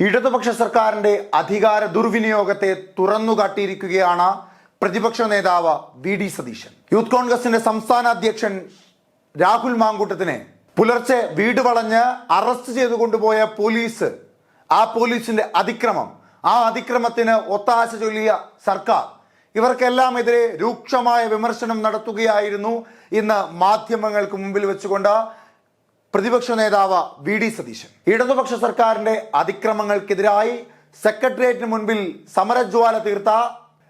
ഇടതുപക്ഷ സർക്കാരിന്റെ അധികാര ദുർവിനിയോഗത്തെ തുറന്നുകാട്ടിയിരിക്കുകയാണ് പ്രതിപക്ഷ നേതാവ് വി ഡി സതീശൻ. യൂത്ത് കോൺഗ്രസിന്റെ സംസ്ഥാന അധ്യക്ഷൻ രാഹുൽ മാങ്കൂട്ടത്തിനെ പുലർച്ചെ വീട് വളഞ്ഞ് അറസ്റ്റ് ചെയ്തു കൊണ്ടുപോയ പോലീസ് ആ പോലീസിന്റെ അതിക്രമം ആ അതിക്രമത്തിന് ഒത്താശ ചൊല്ലിയ സർക്കാർ ഇവർക്കെല്ലാം എതിരെ രൂക്ഷമായ വിമർശനം നടത്തുകയായിരുന്നു ഇന്ന് മാധ്യമങ്ങൾക്ക് മുമ്പിൽ വെച്ചുകൊണ്ട് പ്രതിപക്ഷ നേതാവ് വി ഡി സതീശൻ. ഇടതുപക്ഷ സർക്കാരിന്റെ അതിക്രമങ്ങൾക്കെതിരായി സെക്രട്ടേറിയറ്റിന് മുൻപിൽ സമരജ്വാല തീർത്ത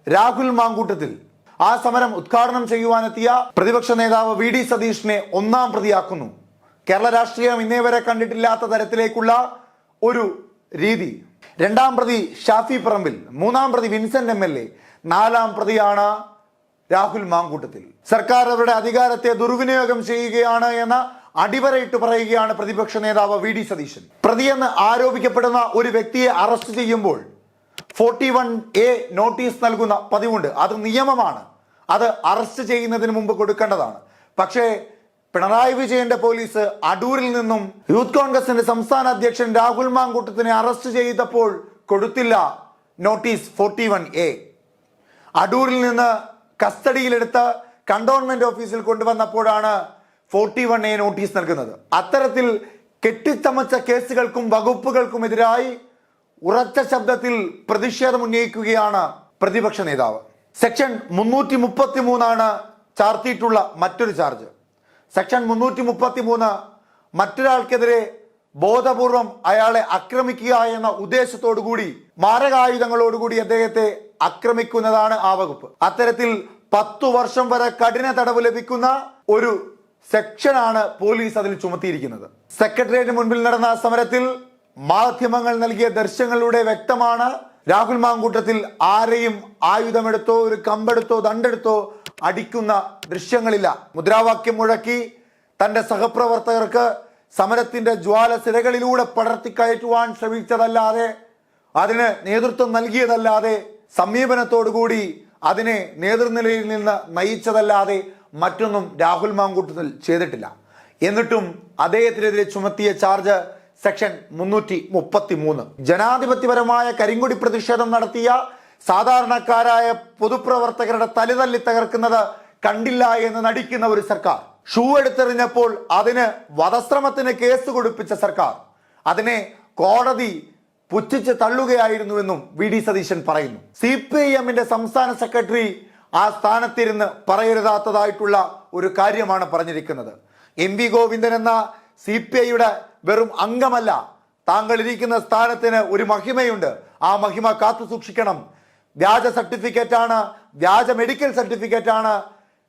രാഹുൽ മാങ്കൂട്ടത്തിൽ. ആ സമരം ഉദ്ഘാടനം ചെയ്യുവാനെത്തിയ പ്രതിപക്ഷ നേതാവ് വി ഡി സതീഷിനെ ഒന്നാം പ്രതിയാക്കുന്നു. കേരള രാഷ്ട്രീയം ഇന്നേ വരെ കണ്ടിട്ടില്ലാത്ത തരത്തിലേക്കുള്ള ഒരു രീതി. രണ്ടാം പ്രതി ഷാഫി പറമ്പിൽ മൂന്നാം പ്രതി വിൻസെന്റ് എം എൽ എ നാലാം പ്രതിയാണ് രാഹുൽ മാങ്കൂട്ടത്തിൽ. സർക്കാർ അവരുടെ അധികാരത്തെ ദുർവിനിയോഗം ചെയ്യുകയാണ് എന്ന അടിവരയിട്ട് പറയുകയാണ് പ്രതിപക്ഷ നേതാവ് വി ഡി സതീശൻ. പ്രതിയെന്ന് ആരോപിക്കപ്പെടുന്ന ഒരു വ്യക്തിയെ അറസ്റ്റ് ചെയ്യുമ്പോൾ ഫോർട്ടി വൺ എ നോട്ടീസ് നൽകുന്ന പതിവുണ്ട്. അത് നിയമമാണ്. അത് അറസ്റ്റ് ചെയ്യുന്നതിന് മുമ്പ് കൊടുക്കേണ്ടതാണ്. പക്ഷേ പിണറായി വിജയന്റെ പോലീസ് അടൂരിൽ നിന്നും യൂത്ത് കോൺഗ്രസിന്റെ സംസ്ഥാന അധ്യക്ഷൻ രാഹുൽ മാങ്കൂട്ടത്തിനെ അറസ്റ്റ് ചെയ്തപ്പോൾ കൊടുത്തില്ല നോട്ടീസ് ഫോർട്ടി വൺ എ. അടൂരിൽ നിന്ന് കസ്റ്റഡിയിലെടുത്ത് കണ്ടോൺമെന്റ് ഓഫീസിൽ കൊണ്ടുവന്നപ്പോഴാണ് ഫോർട്ടി വൺ എ നോട്ടീസ് നൽകുന്നത്. അത്തരത്തിൽ കെട്ടിത്തമച്ച കേസുകൾക്കും വകുപ്പുകൾക്കുമെതിരായി ഉറച്ച ശബ്ദത്തിൽ പ്രതിഷേധം ഉന്നയിക്കുകയാണ് പ്രതിപക്ഷ നേതാവ്. സെക്ഷൻ മുന്നൂറ്റി മുപ്പത്തി മൂന്നാണ് ചാർത്തിയിട്ടുള്ള മറ്റൊരു ചാർജ്. സെക്ഷൻ മുന്നൂറ്റി മുപ്പത്തി മൂന്ന് മറ്റൊരാൾക്കെതിരെ ബോധപൂർവം അയാളെ ആക്രമിക്കുക എന്ന ഉദ്ദേശത്തോടുകൂടി മാരകായുധങ്ങളോടുകൂടി അദ്ദേഹത്തെ ആക്രമിക്കുന്നതാണ് ആ വകുപ്പ്. അത്തരത്തിൽ പത്തു വർഷം വരെ കഠിന തടവ് ലഭിക്കുന്ന ഒരു സെക്ഷനാണ് പോലീസ് അതിൽ ചുമത്തിയിരിക്കുന്നത്. സെക്രട്ടേറിയറ്റിന് മുൻപിൽ നടന്ന സമരത്തിൽ മാധ്യമങ്ങൾ നൽകിയ ദർശനങ്ങളിലൂടെ വ്യക്തമാണ് രാഹുൽ മാങ്കൂട്ടത്തിൽ ആരെയും ആയുധമെടുത്തോ ഒരു കമ്പെടുത്തോ ദണ്ടെടുത്തോ അടിക്കുന്ന ദൃശ്യങ്ങളില്ല. മുദ്രാവാക്യം മുഴക്കി തന്റെ സഹപ്രവർത്തകർക്ക് സമരത്തിന്റെ ജ്വാല സിരകളിലൂടെ പടർത്തിക്കയറ്റുവാൻ ശ്രമിച്ചതല്ലാതെ അതിന് നേതൃത്വം നൽകിയതല്ലാതെ സമീപനത്തോടുകൂടി അതിനെ നേതൃനിലയിൽ നിന്ന് നയിച്ചതല്ലാതെ മറ്റൊന്നും രാഹുൽ മാങ്കൂട്ടത്തിൽ ചെയ്തിട്ടില്ല. എന്നിട്ടും അദ്ദേഹത്തിനെതിരെ ചുമത്തിയ ചാർജ് സെക്ഷൻ മുന്നൂറ്റി മുപ്പത്തി മൂന്ന് ജനാധിപത്യപരമായ കരിങ്കൊടി പ്രതിഷേധം നടത്തിയ സാധാരണക്കാരായ പൊതുപ്രവർത്തകരുടെ തലിതല്ലി തകർക്കുന്നത് കണ്ടില്ല എന്ന് നടിക്കുന്ന ഒരു സർക്കാർ. ഷൂ എടുത്തെറിഞ്ഞപ്പോൾ അതിന് വധശ്രമത്തിന് കേസ് കൊടുപ്പിച്ച സർക്കാർ. അതിനെ കോടതി പുച്ഛിച്ച് തള്ളുകയായിരുന്നുവെന്നും വി ഡി സതീശൻ പറയുന്നു. സി പി ഐ എമ്മിന്റെ സംസ്ഥാന സെക്രട്ടറി ആ സ്ഥാനത്തിരുന്ന് പറയരുതാത്തതായിട്ടുള്ള ഒരു കാര്യമാണ് പറഞ്ഞിരിക്കുന്നത്. എം വി ഗോവിന്ദൻ എന്ന സി പി ഐയുടെ വെറും അംഗമല്ല. താങ്കൾ ഇരിക്കുന്ന സ്ഥാനത്തിന് ഒരു മഹിമയുണ്ട്. ആ മഹിമ കാത്തു സൂക്ഷിക്കണം. വ്യാജ സർട്ടിഫിക്കറ്റ് ആണ് വ്യാജ മെഡിക്കൽ സർട്ടിഫിക്കറ്റ് ആണ്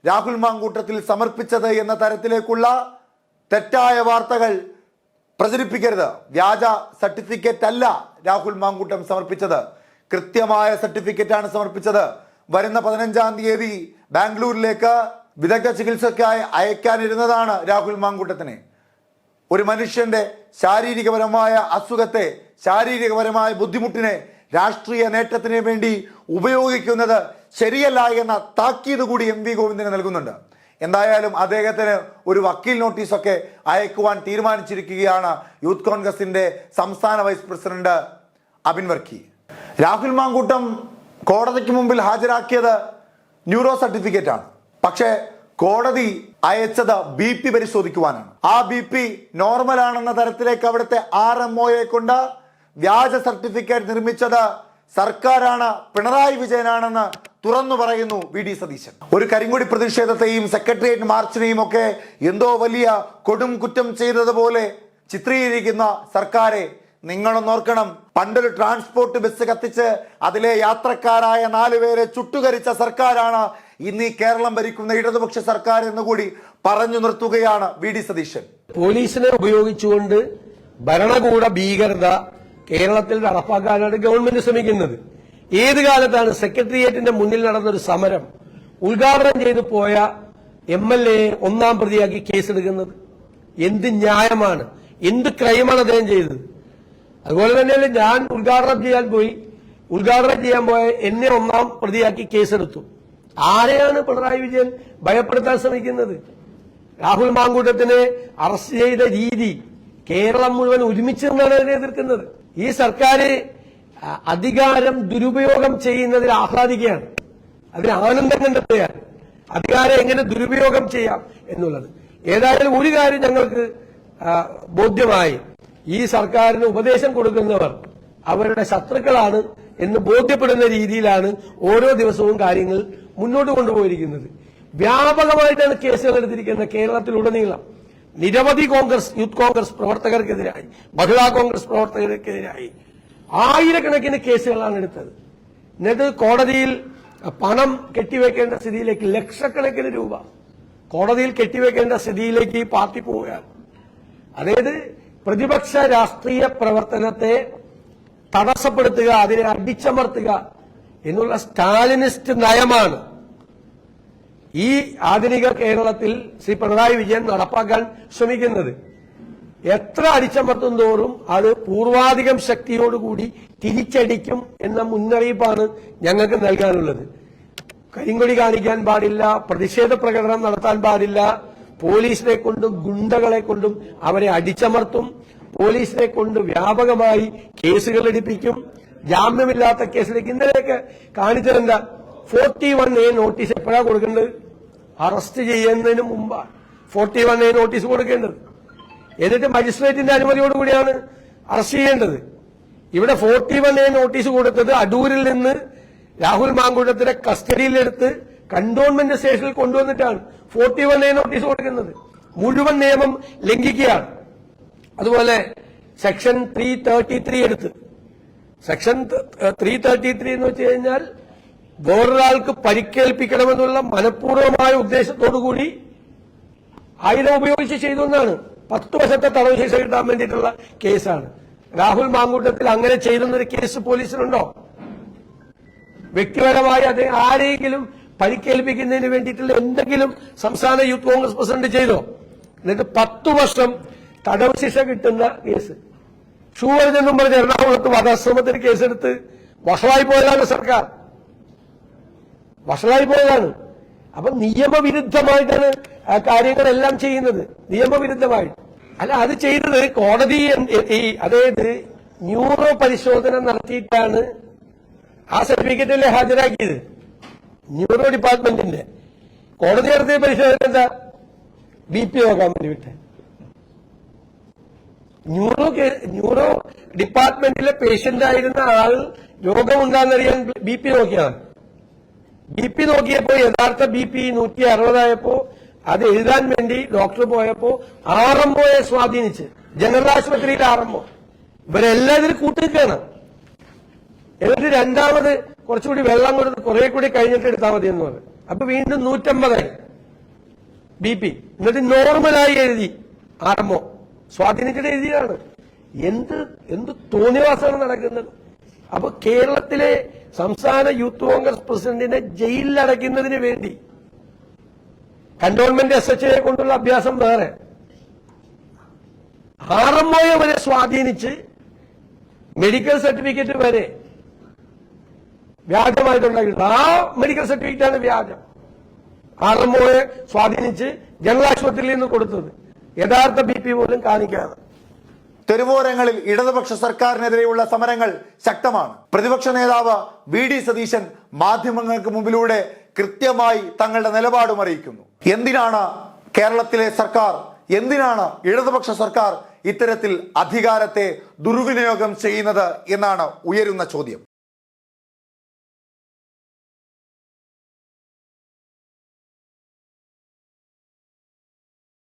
രാഹുൽ മാങ്കൂട്ടത്തിൽ സമർപ്പിച്ചത് എന്ന തരത്തിലേക്കുള്ള തെറ്റായ വാർത്തകൾ പ്രചരിപ്പിക്കരുത്. വ്യാജ സർട്ടിഫിക്കറ്റ് അല്ല രാഹുൽ മാങ്കൂട്ടം സമർപ്പിച്ചത്. കൃത്യമായ സർട്ടിഫിക്കറ്റ് ആണ് സമർപ്പിച്ചത്. വരുന്ന പതിനഞ്ചാം തീയതി ബാംഗ്ലൂരിലേക്ക് വിദഗ്ധ ചികിത്സയ്ക്കായി അയക്കാനിരുന്നതാണ് രാഹുൽ മാങ്കൂട്ടത്തിനെ. ഒരു മനുഷ്യന്റെ ശാരീരികപരമായ അസുഖത്തെ ശാരീരികപരമായ ബുദ്ധിമുട്ടിനെ രാഷ്ട്രീയ നേട്ടത്തിന് വേണ്ടി ഉപയോഗിക്കുന്നത് ശരിയല്ല എന്ന താക്കീത് കൂടി എം വി ഗോവിന്ദന് നൽകുന്നുണ്ട്. എന്തായാലും അദ്ദേഹത്തിന് ഒരു വക്കീൽ നോട്ടീസൊക്കെ അയക്കുവാൻ തീരുമാനിച്ചിരിക്കുകയാണ് യൂത്ത് കോൺഗ്രസിന്റെ സംസ്ഥാന വൈസ് പ്രസിഡന്റ് അബിൻ വർക്കി. രാഹുൽ മാങ്കൂട്ടം കോടതിക്ക് മുമ്പിൽ ഹാജരാക്കിയത് ന്യൂറോ സർട്ടിഫിക്കറ്റ് ആണ് പക്ഷേ കോടതി അയച്ചത് ബി പി പരിശോധിക്കുവാനാണ്. ആ ബി പി നോർമൽ ആണെന്ന തരത്തിലേക്ക് അവിടുത്തെ ആർ എം ഒയെ കൊണ്ട് വ്യാജ സർട്ടിഫിക്കറ്റ് നിർമ്മിച്ചത് സർക്കാരാണ്. പിണറായി വിജയനാണെന്ന് തുറന്നു പറയുന്നു വി ഡി സതീശൻ. ഒരു കരിങ്കുടി പ്രതിഷേധത്തെയും സെക്രട്ടേറിയറ്റ് മാർച്ചിനെയും ഒക്കെ എന്തോ വലിയ കൊടും കുറ്റം ചെയ്തതുപോലെ ചിത്രീകരിക്കുന്ന സർക്കാരെ നിങ്ങളൊന്ന് ഓർക്കണം. പണ്ടൊരു ട്രാൻസ്പോർട്ട് ബസ് കത്തിച്ച് അതിലെ യാത്രക്കാരായ നാലുപേരെ ചുട്ടുകരിച്ച സർക്കാരാണ് ഇന്ന് ഈ കേരളം ഭരിക്കുന്ന ഇടതുപക്ഷ സർക്കാർ എന്നുകൂടി പറഞ്ഞു നിർത്തുകയാണ് വി ഡി സതീശൻ. പോലീസിനെ ഉപയോഗിച്ചുകൊണ്ട് ഭരണകൂട ഭീകരത കേരളത്തിൽ നടപ്പാക്കാനാണ് ഗവൺമെന്റ് ശ്രമിക്കുന്നത്. ഏത് കാലത്താണ് സെക്രട്ടേറിയറ്റിന്റെ മുന്നിൽ നടന്നൊരു സമരം ഉദ്ഘാടനം ചെയ്തു പോയ എം എൽ എ ഒന്നാം പ്രതിയാക്കി കേസെടുക്കുന്നത്? എന്ത് ന്യായമാണ്? എന്ത് ക്രൈമാണ് അദ്ദേഹം ചെയ്തത്? അതുപോലെ തന്നെയല്ലേ ഞാൻ ഉദ്ഘാടനം ചെയ്യാൻ പോയി. ഉദ്ഘാടനം ചെയ്യാൻ പോയ എന്നെ ഒന്നാം പ്രതിയാക്കി കേസെടുത്തു. ആരെയാണ് പിണറായി വിജയൻ ഭയപ്പെടുത്താൻ ശ്രമിക്കുന്നത്? രാഹുൽ മാങ്കൂട്ടത്തിനെ അറസ്റ്റ് ചെയ്ത രീതി കേരളം മുഴുവൻ ഒരുമിച്ച് നിന്നാണ് അതിനെ എതിർക്കുന്നത്. ഈ സർക്കാർ അധികാരം ദുരുപയോഗം ചെയ്യുന്നതിൽ ആഹ്ലാദിക്കുകയാണ്. അതിന് ആനന്ദം കണ്ടെത്തുകയാണ്. അധികാരം എങ്ങനെ ദുരുപയോഗം ചെയ്യാം എന്നുള്ളത്. ഏതായാലും ഒരു കാര്യം ഞങ്ങൾക്ക് ബോധ്യമായി. ഈ സർക്കാരിന് ഉപദേശം കൊടുക്കുന്നവർ അവരുടെ ശത്രുക്കളാണ് എന്ന് ബോധ്യപ്പെടുന്ന രീതിയിലാണ് ഓരോ ദിവസവും കാര്യങ്ങൾ മുന്നോട്ട് കൊണ്ടുപോയിരിക്കുന്നത്. വ്യാപകമായിട്ടാണ് കേസുകൾ എടുത്തിരിക്കുന്നത് കേരളത്തിലുടനീളം നിരവധി കോൺഗ്രസ് യൂത്ത് കോൺഗ്രസ് പ്രവർത്തകർക്കെതിരായി മഹിളാ കോൺഗ്രസ് പ്രവർത്തകർക്കെതിരായി ആയിരക്കണക്കിന് കേസുകളാണ് എടുത്തത്. എന്നിട്ട് കോടതിയിൽ പണം കെട്ടിവെക്കേണ്ട സ്ഥിതിയിലേക്ക് ലക്ഷക്കണക്കിന് രൂപ കോടതിയിൽ കെട്ടിവെക്കേണ്ട സ്ഥിതിയിലേക്ക് ഈ പാർട്ടി പോവുകയാണ്. അതായത് പ്രതിപക്ഷ രാഷ്ട്രീയ പ്രവർത്തനത്തെ തടസ്സപ്പെടുത്തുക അതിനെ അടിച്ചമർത്തുക എന്നുള്ള സ്റ്റാലിനിസ്റ്റ് നയമാണ്. ഈ ആധുനിക കേരളത്തിൽ ശ്രീ പിണറായി വിജയൻ നടപ്പാക്കാൻ ശ്രമിക്കുന്നത്. എത്ര അടിച്ചമർത്തും തോറും അത് പൂർവാധികം ശക്തിയോടുകൂടി തിരിച്ചടിക്കും എന്ന മുന്നറിയിപ്പാണ് ഞങ്ങൾക്ക് നൽകാനുള്ളത്. കരിങ്കൊടി കാണിക്കാൻ പാടില്ല പ്രതിഷേധ പ്രകടനം നടത്താൻ പാടില്ല പോലീസിനെ കൊണ്ടും ഗുണ്ടകളെ കൊണ്ടും അവരെ അടിച്ചമർത്തും. പോലീസിനെ കൊണ്ട് വ്യാപകമായി കേസുകൾ എടുപ്പിക്കും. ജാമ്യമില്ലാത്ത കേസിലേക്ക് ഇന്നലെയൊക്കെ കാണിച്ചതെന്താ? ഫോർട്ടി വൺ എ നോട്ടീസ് എപ്പോഴാണ് കൊടുക്കേണ്ടത്? അറസ്റ്റ് ചെയ്യുന്നതിന് മുമ്പാണ് ഫോർട്ടി വൺ എ നോട്ടീസ് കൊടുക്കേണ്ടത്. എന്നിട്ട് മജിസ്ട്രേറ്റിന്റെ അനുമതിയോടുകൂടിയാണ് അറസ്റ്റ് ചെയ്യേണ്ടത്. ഇവിടെ ഫോർട്ടി വൺ എ നോട്ടീസ് കൊടുത്തത് അടൂരിൽ നിന്ന് രാഹുൽ മാങ്കുഴത്തിനെ കസ്റ്റഡിയിലെടുത്ത് കണ്ടോൺമെന്റ് സ്റ്റേഷനിൽ കൊണ്ടുവന്നിട്ടാണ്. ഫോർട്ടി വൺ എ നോട്ടീസ് കൊടുക്കുന്നത്. മുഴുവൻ നിയമം ലംഘിക്കുകയാണ്. അതുപോലെ സെക്ഷൻ ത്രീ തേർട്ടി ത്രീ എടുത്ത്. സെക്ഷൻ ത്രീ തേർട്ടി ത്രീ എന്ന് വെച്ച് കഴിഞ്ഞാൽ വേറൊരാൾക്ക് പരിക്കേൽപ്പിക്കണമെന്നുള്ള മനഃപൂർവമായ ഉദ്ദേശത്തോടു കൂടി ആയുധം ഉപയോഗിച്ച് ചെയ്തു എന്നാണ് പത്ത് വർഷത്തെ തടവ് ശിക്ഷ കിട്ടാൻ വേണ്ടിയിട്ടുള്ള കേസാണ്. രാഹുൽ മാങ്കൂട്ടത്തിൽ അങ്ങനെ ചെയ്തെന്നൊരു കേസ് പോലീസിനുണ്ടോ വ്യക്തിപരമായി അദ്ദേഹം ആരെങ്കിലും പരിക്കേൽപ്പിക്കുന്നതിന് വേണ്ടിയിട്ടുള്ള എന്തെങ്കിലും സംസ്ഥാന യൂത്ത് കോൺഗ്രസ് പ്രസിഡന്റ് ചെയ്തോ? എന്നിട്ട് പത്തു വർഷം തടവ് ശിക്ഷ കിട്ടുന്ന കേസ്. ഷൂവറിനെന്നും പറഞ്ഞ് എറണാകുളത്ത് വധശ്രമത്തിന് കേസെടുത്ത് വഷളായി പോയതാണ് സർക്കാർ. വഷളായി പോയതാണ്. അപ്പൊ നിയമവിരുദ്ധമായിട്ടാണ് ആ കാര്യങ്ങളെല്ലാം ചെയ്യുന്നത്. നിയമവിരുദ്ധമായിട്ട് അല്ല അത് ചെയ്തത് കോടതി അതായത് ന്യൂറോ പരിശോധന നടത്തിയിട്ടാണ് ആ സർട്ടിഫിക്കറ്റല്ലേ ഹാജരാക്കിയത്. ന്യൂറോ ഡിപ്പാർട്ട്മെന്റിന്റെ കോടതി നടത്തിയ പരിശോധന എന്താ? ബി പി നോക്കാൻ വേണ്ടി വിട്ടെ. ന്യൂറോ ന്യൂറോ ഡിപ്പാർട്ട്മെന്റിലെ പേഷ്യന്റ് ആയിരുന്ന ആൾ രോഗമുണ്ടാന്നറിയാൻ ബി പി നോക്കിയാണ് ബി പി നോക്കിയപ്പോ യഥാർത്ഥ ബി പി നൂറ്റി അറുപതായപ്പോ അത് എഴുതാൻ വേണ്ടി ഡോക്ടർ പോയപ്പോ ഒയെ സ്വാധീനിച്ച്. ജനറൽ ആശുപത്രിയിൽ ഒ ഇവരെല്ലാം ഇതിൽ കൂട്ടുകയാണ് എന്നിട്ട് രണ്ടാമത് കുറച്ചുകൂടി വെള്ളം കൊടുത്ത് കുറെ കൂടി കഴിഞ്ഞിട്ട് എടുത്താൽ മതി എന്ന് പറഞ്ഞു. അപ്പൊ വീണ്ടും നൂറ്റമ്പതായി. B P. എന്നിട്ട് നോർമലായി എഴുതി. ആർമോ സ്വാധീനിച്ചിട്ട് എഴുതിയാണ് എന്ത് എന്ത് തോന്നിവാസമാണ് നടക്കുന്നത്? അപ്പൊ കേരളത്തിലെ സംസ്ഥാന യൂത്ത് കോൺഗ്രസ് പ്രസിഡന്റിനെ ജയിലിൽ അടയ്ക്കുന്നതിന് വേണ്ടി കന്റോൺമെന്റ് എസ് എച്ച് എ കൊണ്ടുള്ള അഭ്യാസം വേറെ. ആർ വരെ സ്വാധീനിച്ച് മെഡിക്കൽ സർട്ടിഫിക്കറ്റ് വരെ വ്യാജമായിട്ടുണ്ടാക്കിയിട്ടുണ്ട് ആ മെഡിക്കൽ സർട്ടിഫിക്കറ്റ് ആണ് വ്യാജം. ആർ എം ഒയെ സ്വാധീനിച്ച് ജനറൽ ആശുപത്രിയിൽ നിന്ന് കൊടുത്തത്. യഥാർത്ഥ ബി പി പോലും കാണിക്കാതെ. തെരുവോരങ്ങളിൽ ഇടതുപക്ഷ സർക്കാരിനെതിരെയുള്ള സമരങ്ങൾ ശക്തമാണ്. പ്രതിപക്ഷ നേതാവ് വി ഡി സതീശൻ മാധ്യമങ്ങൾക്ക് മുമ്പിലൂടെ കൃത്യമായി തങ്ങളുടെ നിലപാടും അറിയിക്കുന്നു. എന്തിനാണ് കേരളത്തിലെ സർക്കാർ എന്തിനാണ് ഇടതുപക്ഷ സർക്കാർ ഇത്തരത്തിൽ അധികാരത്തെ ദുർവിനിയോഗം ചെയ്യുന്നത് എന്നാണ് ഉയരുന്ന ചോദ്യം.